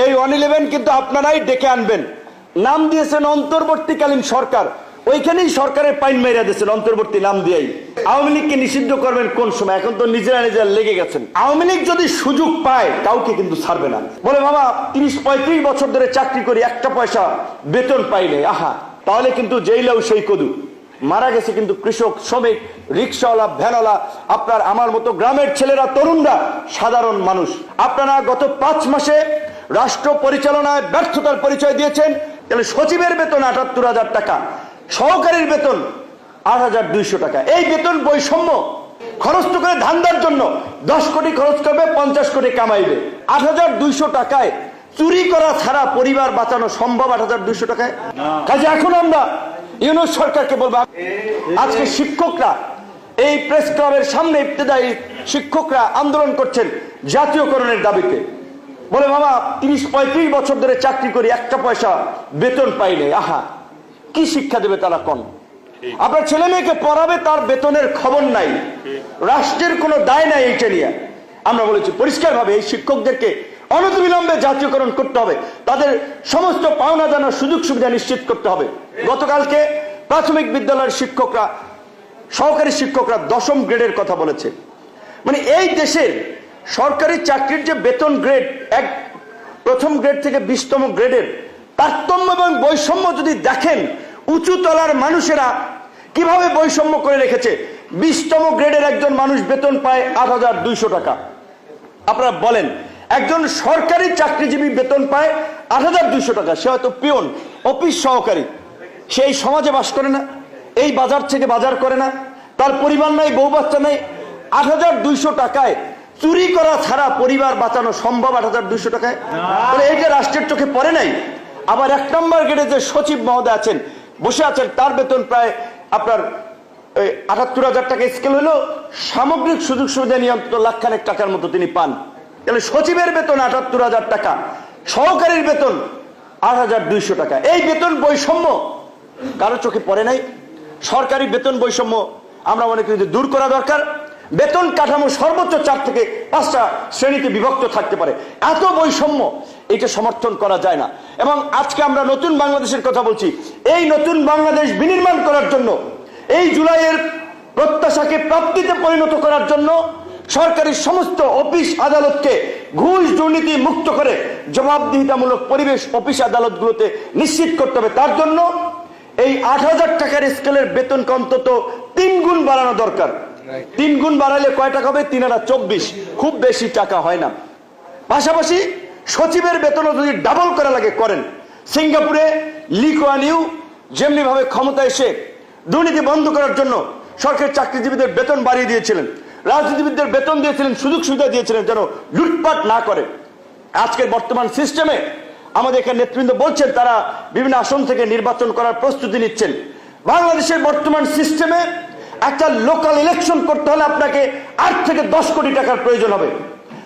এই one eleven কিন্তু আপনারাই ডেকে আনবেন। নাম দিয়েছেন অন্তর্বর্তীকালীন সরকার। ওইখানেই সরকারের পাইন মেরা দিয়েছেন অন্তর্বর্তী নাম দিয়েই। আওয়ামী লীগকে নিষিদ্ধ করবেন কোন সময়? এখন তো নিজেরা নিজেরা লেগে গেছেন। আওয়ামী লীগ যদি সুযোগ পায়, কাউকে কিন্তু ছাড়বে না। বলে, বাবা, তিরিশ, পঁয়ত্রিশ বছর ধরে চাকরি করি, একটা পয়সা বেতন পাইলে আহা, তাহলে কিন্তু জেইলেও সেই কদু। মারা গেছে কিন্তু কৃষক, শ্রমিক, রিক্সাওয়ালা, ভ্যানওয়ালা, আপনার আমার মতো গ্রামের ছেলেরা, তরুণরা, সাধারণ মানুষ। আপনারা গত পাঁচ মাসে রাষ্ট্র পরিচালনায় ব্যর্থতার পরিচয় দিয়েছেন। তাহলে সচিবের বেতন আটাত্তর হাজার টাকা সহকারীর বেতন আট হাজার দুইশো টাকা। এই বেতন বৈষম্য খরচ তো করে ধান্দার জন্য দশ কোটি খরচ করবে পঞ্চাশ কোটি কামাইবে। আট হাজার দুইশো টাকায় চুরি করা ছাড়া পরিবার বাঁচানো সম্ভব আট হাজার দুইশো টাকায়? কাজে এখন আমরা ইউনুস সরকারকে বলব আজকে শিক্ষকরা এই প্রেস ক্লাবের সামনে ইবতেদায়ী শিক্ষকরা আন্দোলন করছেন জাতীয়করণের দাবিতে। বলে বাবা তিরিশ পঁয়ত্রিশ বছর ধরে চাকরি করি একটা পয়সা বেতন পাইলে আহা কি শিক্ষা দেবে তারা কোন? আপনার ছেলে মেয়েকে পড়াবে তার বেতনের খবর নাই। রাষ্ট্রের কোনো দায় নাই এইটা নিয়ে। আমরা বলেছি পরিষ্কারভাবে এই শিক্ষকদেরকে অনতিবিলম্বে জাতীয়করণ করতে হবে। তাদের সমস্ত পাওনা জানার সুযোগ সুবিধা নিশ্চিত করতে হবে। গতকালকে প্রাথমিক বিদ্যালয়ের শিক্ষকরা সহকারী শিক্ষকরা দশম গ্রেডের কথা বলেছে। মানে এই দেশের সরকারি চাকরির যে বেতন গ্রেড এক প্রথম গ্রেড থেকে বিশতম গ্রেডের তারতম্য এবং বৈষম্য যদি দেখেন, উঁচু তলার মানুষেরা কীভাবে বৈষম্য করে রেখেছে? বিশতম গ্রেডের একজন মানুষ বেতন পায় আট হাজার দুইশো টাকা। আপনারা বলেন, একজন সরকারি চাকরিজীবী বেতন পায় আট হাজার দুইশো টাকা, সে হয়তো পিয়ন অফিস সহকারী। সেই সমাজে বাস করে না, এই বাজার থেকে বাজার করে না, তার পরিবার নাই, বউ বাচ্চা নাই। আট হাজার দুইশো টাকায় চুরি করা ছাড়া পরিবার বাঁচানো সম্ভব আট হাজার দুইশো টাকায়? তাহলে এইটা রাষ্ট্রের চোখে পড়ে নাই, আবার এক নম্বর গেটে যে সচিব মহোদয় আছেন, বসে আছেন, তার বেতন প্রায় আপনার আটাত্তর হাজার টাকা স্কেল হলো, সামগ্রিক সুযোগ সুবিধা নিয়ে অন্তত লাখখানেক টাকার মতো তিনি পান। তাহলে সচিবের বেতন আটাত্তর হাজার টাকা, সহকারীর বেতন আট হাজার দুইশো টাকা। এই বেতন বৈষম্য কারও চোখে পড়ে নাই। সরকারি বেতন বৈষম্য আমরা মনে করি যে দূর করা দরকার। বেতন কাঠামো সর্বোচ্চ চার থেকে পাঁচটা শ্রেণীতে বিভক্ত থাকতে পারে। এত বৈষম্য, এটা সমর্থন করা যায় না। এবং আজকে আমরা নতুন বাংলাদেশের কথা বলছি। এই নতুন বাংলাদেশ বিনির্মাণ করার জন্য, এই জুলাইয়ের প্রত্যাশাকে প্রাপ্তিতে পরিণত করার জন্য সরকারি সমস্ত অফিস আদালতকে ঘুষ দুর্নীতি মুক্ত করে জবাবদিহিতামূলক পরিবেশ অফিস আদালতগুলোতে নিশ্চিত করতে হবে। তার জন্য এই আট হাজার টাকার স্কেলের বেতনকে অন্তত তিন গুণ বাড়ানো দরকার। তিন গুণ বাড়ালে কয় টাকা হবে? তিন হাজার চব্বিশ। খুব বেশি টাকা হয় না। পাশাপাশি সচিবের বেতনও যদি ডাবল করা লাগে, করেন। সিঙ্গাপুরে লিকোয়ানিউ যেমনি ভাবে ক্ষমতা এসে দুর্নীতি বন্ধ করার জন্য সরকারি চাকরিজীবীদের বেতন বাড়িয়ে দিয়েছিলেন। রাজনীতিবিদদের বেতন দিয়েছিলেন, সুযোগ সুবিধা দিয়েছিলেন যেন লুটপাট না করে। আজকের বর্তমান সিস্টেমে আমাদের এখানে নেতৃবৃন্দ বলছেন, তারা বিভিন্ন আসন থেকে নির্বাচন করার প্রস্তুতি নিচ্ছেন। বাংলাদেশের বর্তমান সিস্টেমে একটা লোকাল ইলেকশন করতে হলে আপনাকে আট থেকে দশ কোটি টাকার প্রয়োজন হবে।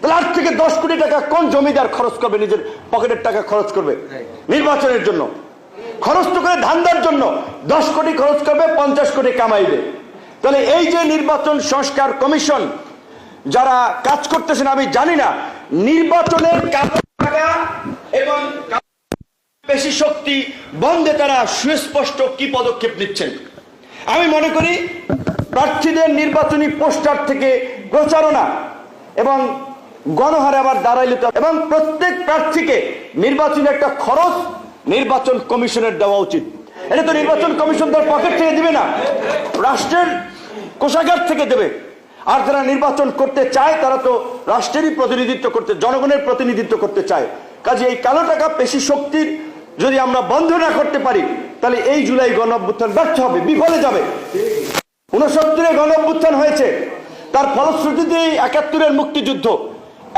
তাহলে আট থেকে দশ কোটি টাকা কোন জমিদার খরচ করবে? নিজের পকেটের টাকা খরচ করবে? নির্বাচনের জন্য। খরচ তো করে ধান্দার জন্য। দশ কোটি খরচ করবে, পঞ্চাশ কোটি কামাইবে। তাহলে এই যে নির্বাচন সংস্কার কমিশন, যারা কাজ করতেছেন, আমি জানি না, নির্বাচনের এবং বেশি শক্তি বন্ধে তারা সুস্পষ্ট কি পদক্ষেপ নিচ্ছেন? আমি মনে করি প্রার্থীদের নির্বাচনী পোস্টার থেকে প্রচারণা এবং গণহারে আবার দাঁড়াইলে তো এবং প্রত্যেক প্রার্থীকে নির্বাচনী একটা খরচ নির্বাচন কমিশনের দেওয়া উচিত। এটা তো নির্বাচন কমিশন তার পকেট থেকে দিবে না, রাষ্ট্রের কোষাগার থেকে দেবে। আর যারা নির্বাচন করতে চায়, তারা তো রাষ্ট্রেরই প্রতিনিধিত্ব করতে জনগণের প্রতিনিধিত্ব করতে চায়। কাজে এই কালো টাকা পেশি শক্তির যদি আমরা বন্ধ না করতে পারি তাহলে এই জুলাই গণ অভ্যুত্থান ব্যর্থ হবে, বিফলে যাবে। উনসত্তরে গণ অভ্যুত্থান হয়েছে, তার ফলশ্রুতিতে একাত্তরের মুক্তিযুদ্ধ।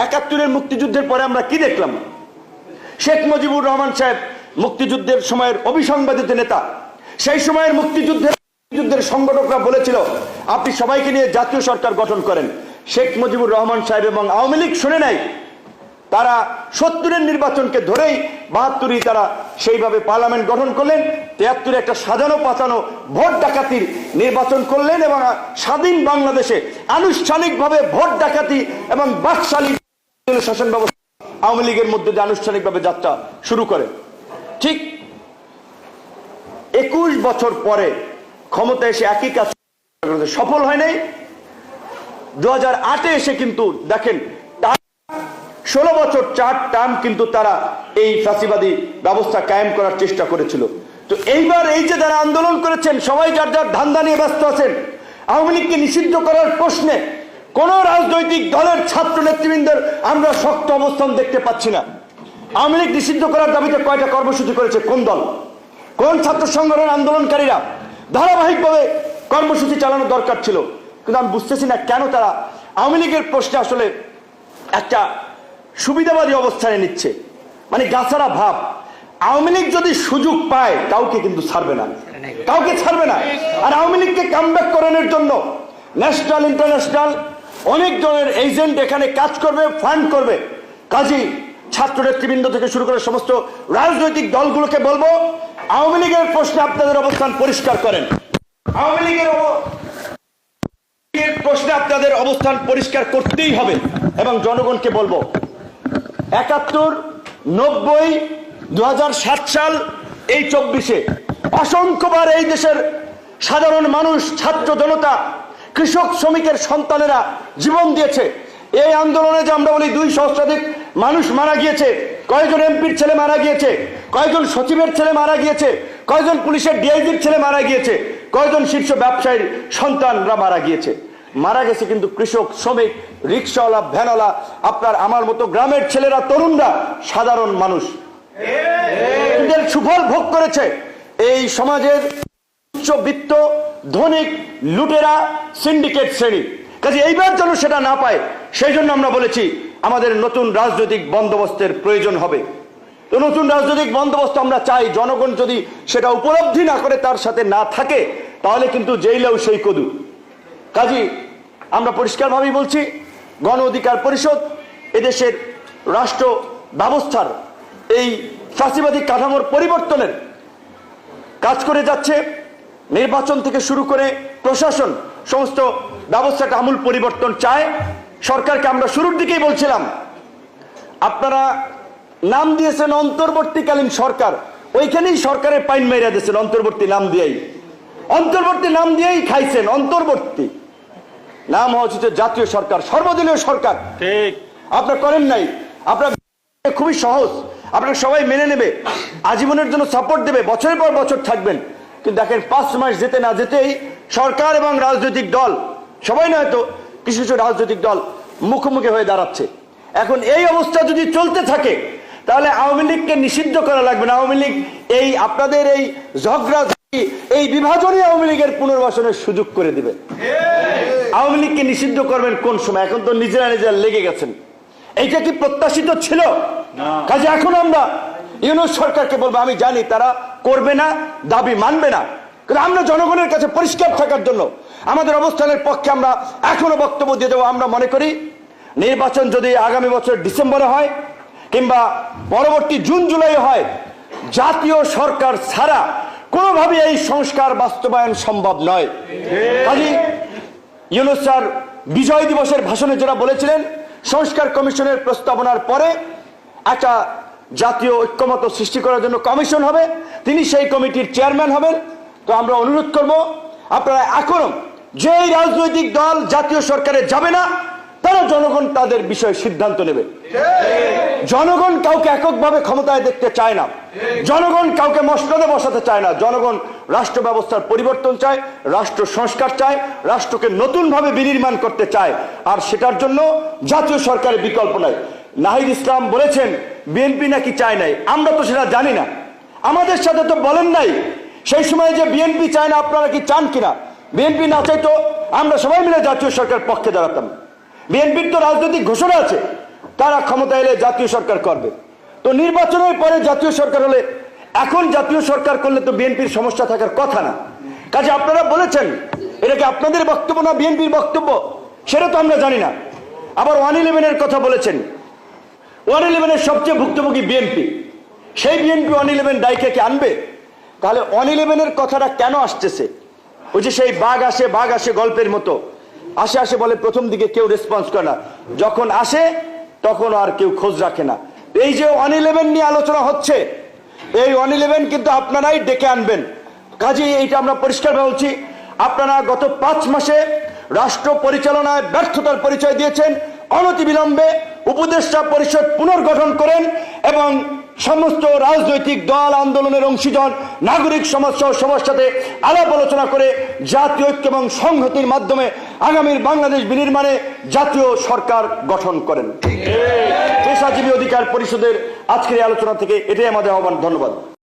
একাত্তরের মুক্তিযুদ্ধের পরে আমরা কি দেখলাম? শেখ মুজিবুর রহমান সাহেব মুক্তিযুদ্ধের সময়ের অবিসংবাদিত নেতা। সেই সময়ের মুক্তিযুদ্ধের যুদ্ধের সংগঠকরা বলেছিল, আপনি সবাইকে নিয়ে জাতীয় সরকার গঠন করেন। শেখ মুজিবুর রহমান সাহেব এবং আওয়ামী লীগ শুনে নাই। তারা সত্তরের নির্বাচনকে ধরেই বাহাত্তরই তারা সেইভাবে পার্লামেন্ট গঠন করলেন। তিয়াত্তরে একটা সাজানো পাতানো ভোট ডাকাতির নির্বাচন করলেন এবং স্বাধীন বাংলাদেশে আনুষ্ঠানিকভাবে ভোট ডাকাতি এবং বাকশালী শাসন ব্যবস্থা আওয়ামী লীগের মধ্যে দিয়ে আনুষ্ঠানিকভাবে যাত্রা শুরু করে। ঠিক একুশ বছর পরে ক্ষমতা এসে একই কাজ সফল হয় নাই। দু হাজার আটে এসে কিন্তু দেখেন ষোলো বছর চার টার্ম কিন্তু তারা এই ফাঁসিবাদী ব্যবস্থা কায়েম করার চেষ্টা করেছিল। তো এইবার এই যে যারা আন্দোলন করেছেন, সবাই যার যার ধান্দা নিয়ে ব্যস্ত আছেন, আওয়ামী লীগকে নিষিদ্ধ করার প্রশ্নে কোন রাজনৈতিক দলের ছাত্র নেতৃবৃন্দের আমরা শক্ত অবস্থান দেখতে পাচ্ছি না। আওয়ামী লীগ নিষিদ্ধ করার দাবিতে কয়টা কর্মসূচি করেছে, কোন দল? কোন ছাত্র সংগঠনের আন্দোলনকারীরা ধারাবাহিকভাবে কর্মসূচি চালানো দরকার ছিল? কিন্তু আমি বুঝতেছি না কেন তারা আওয়ামী লীগের প্রশ্নে আসলে একটা সুবিধাবাদী অবস্থানে নিচ্ছে। মানে গাছারা ভাব। আওয়ামী লীগ যদি সুযোগ পায়, কাউকে কিন্তু ছাড়বে না। কাউকে ছাড়বে না। আর আওয়ামী লীগকে কামব্যাক করানোর জন্য ন্যাশনাল ইন্টারন্যাশনাল অনেক জনের এজেন্ট এখানে কাজ করবে ফান্ড করবে। কাজী ছাত্র নেতৃবৃন্দ থেকে শুরু করে সমস্ত রাজনৈতিক দলগুলোকে বলব, আওয়ামী লীগের প্রশ্নে আপনাদের অবস্থান পরিষ্কার করেন। আওয়ামী লীগের প্রশ্নে আপনাদের অবস্থান পরিষ্কার করতেই হবে। এবং জনগণকে বলব, একাত্তর, নব্বই দু হাজার সাত সাল এই চব্বিশে অসংখ্যবার এই দেশের সাধারণ মানুষ, ছাত্র জনতা, কৃষক, শ্রমিকের সন্তানেরা জীবন দিয়েছে। এই আন্দোলনে যে আমরা বলি দুই সহস্রাধিক মানুষ মারা গিয়েছে, কয়েকজন এমপির ছেলে মারা গিয়েছে, কয়েকজন সচিবের ছেলে মারা গিয়েছে, কয়েকজন পুলিশের ডিআইজির ছেলে মারা গিয়েছে, কয়েকজন শীর্ষ ব্যবসায়ীর সন্তানরা মারা গিয়েছে। মারা গেছে কিন্তু কৃষক, শ্রমিক, রিক্সাওয়ালা, ভ্যানওয়ালা, আপনার আমার মতো গ্রামের ছেলেরা, তরুণরা, সাধারণ মানুষ। এদের সুফল ভোগ করেছে এই সমাজের উচ্চবিত্ত ধনিক লুটেরা সিন্ডিকেট শ্রেণি। কাজে এইবার যেন সেটা না পায়, সেই জন্য আমরা বলেছি আমাদের নতুন রাজনৈতিক বন্দোবস্তের প্রয়োজন হবে। তো নতুন রাজনৈতিক বন্দোবস্ত আমরা চাই, জনগণ যদি সেটা উপলব্ধি না করে তার সাথে না থাকে, তাহলে কিন্তু জেইলেও সেই কদু। কাজী, আমরা পরিষ্কারভাবেই বলছি, গণ অধিকার পরিষদ এদেশের রাষ্ট্র ব্যবস্থার এই ফাঁসিবাদী কাঠামোর পরিবর্তনের কাজ করে যাচ্ছে। নির্বাচন থেকে শুরু করে প্রশাসন সমস্ত ব্যবস্থাটা আমূল পরিবর্তন চায়। সরকারকে আমরা শুরুর দিকেই বলছিলাম আপনারা নাম দিয়েছেন অন্তর্বর্তীকালীন সরকার ওইখানেই সরকারের পাইন মেরা দিয়েছেন অন্তর্বর্তী নাম দিয়েই। অন্তর্বর্তী নাম দিয়েই খাইছেন অন্তর্বর্তী। নাম হওয়া উচিত জাতীয় সরকার সর্বদলীয় সরকার। ঠিক। আপনার করেন নাই আপনার খুবই সহজ। আপনাকে সবাই মেনে নেবে, আজীবনের জন্য সাপোর্ট দেবে, বছরের পর বছর থাকবেন। কিন্তু দেখেন, পাঁচ মাস যেতে না যেতেই সরকার এবং রাজনৈতিক দল, সবাই নয় তো, কিছু কিছু রাজনৈতিক দল মুখোমুখি হয়ে দাঁড়াচ্ছে। এখন এই অবস্থা যদি চলতে থাকে, তাহলে আওয়ামী লীগকে নিষিদ্ধ করা লাগবে না। আওয়ামী লীগ এই আপনাদের এই ঝগড়া এই বিভাজনই আওয়ামী লীগের পুনর্বাসনের সুযোগ করে দিবে। আওয়ামী লীগকে নিষিদ্ধ করবেন কোন সময়? এখন তো নিজেরা নিজেরা লেগে গেছেন। এইটা কি প্রত্যাশিত ছিল? কাজে এখন আমরা ইউনুস সরকারকে বলব, আমি জানি তারা করবে না, দাবি মানবে না। কিন্তু আমরা জনগণের কাছে পরিষ্কার থাকার জন্য আমাদের অবস্থানের পক্ষে আমরা এখনও বক্তব্য দিয়ে দেবো। আমরা মনে করি নির্বাচন যদি আগামী বছর ডিসেম্বরে হয় কিংবা পরবর্তী জুন, জুলাই হয়, জাতীয় সরকার ছাড়া কোনোভাবে এই সংস্কার বাস্তবায়ন সম্ভব নয়। কাজী ইউনুস স্যার বিজয় দিবসের ভাষণে যারা বলেছিলেন, সংস্কার কমিশনের প্রস্তাবনার পরে একটা জাতীয় ঐক্যমত সৃষ্টি করার জন্য কমিশন হবে। তিনি সেই কমিটির চেয়ারম্যান হবেন। তো আমরা অনুরোধ করব, আপনারা এখনও যেই রাজনৈতিক দল জাতীয় সরকারে যাবে না, তারা জনগণ তাদের বিষয়ে সিদ্ধান্ত নেবে। জনগণ কাউকে এককভাবে ক্ষমতায় দেখতে চায় না। জনগণ কাউকে মসনদে বসাতে চায় না। জনগণ রাষ্ট্র ব্যবস্থার পরিবর্তন চায়, রাষ্ট্র সংস্কার চায়, রাষ্ট্রকে নতুনভাবে বিনির্মাণ করতে চায়। আর সেটার জন্য জাতীয় সরকারের বিকল্প নাই। নাহিদ ইসলাম বলেছেন, বিএনপি নাকি চায় নাই। আমরা তো সেটা জানি না। আমাদের সাথে তো বলেন নাই, সেই সময় যে বিএনপি চায় না, আপনারা কি চান কিনা? বিএনপি না চাইতো আমরা সবাই মিলে জাতীয় সরকার পক্ষে দাঁড়াতাম। বিএনপির তো রাজনৈতিক ঘোষণা আছে, তারা ক্ষমতা এলে জাতীয় সরকার করবে। তো নির্বাচনের পরে জাতীয় সরকার হলে, এখন জাতীয় সরকার করলে তো বিএনপির সমস্যা থাকার কথা না। কাজে আপনারা বলেছেন, এটা কি আপনাদের বক্তব্য না বিএনপির বক্তব্য? সেটা তো আমরা জানি না। আবার ওয়ান ইলেভেনের কথা বলেছেন ওয়ান ইলেভেনের সবচেয়ে ভুক্তভোগী বিএনপি সেই বিএনপি ওয়ান ইলেভেন ডাইকে কি আনবে? তাহলে ওয়ান ইলেভেনের কথাটা কেন আসতেছে? ওই যে সেই বাঘ আসে বাঘ আসে গল্পের মতো। আসে আসে বলে প্রথম দিকে কেউ রেসপন্স করে না। যখন আসে, তখন আর কেউ খোঁজ রাখে না। এই যে ওয়ান ইলেভেন নিয়ে আলোচনা হচ্ছে, এই ওয়ান ইলেভেন কিন্তু আপনারাই ডেকে আনবেন। কাজেই এইটা আমরা পরিষ্কার বলছি, আপনারা গত পাঁচ মাসে রাষ্ট্র পরিচালনায় ব্যর্থতার পরিচয় দিয়েছেন অনতিবিলম্বে উপদেষ্টা পরিষদ পুনর্গঠন করেন এবং সমস্ত রাজনৈতিক দল আন্দোলনের অংশীজন নাগরিক সমাজ সহ সবার সাথে আলাপ আলোচনা করে জাতীয় ঐক্য এবং সংহতির মাধ্যমে আগামীর বাংলাদেশ বিনির্মাণে জাতীয় সরকার গঠন করেন। পেশাজীবী অধিকার পরিষদের আজকের আলোচনা থেকে এটাই আমাদের আহ্বান। ধন্যবাদ।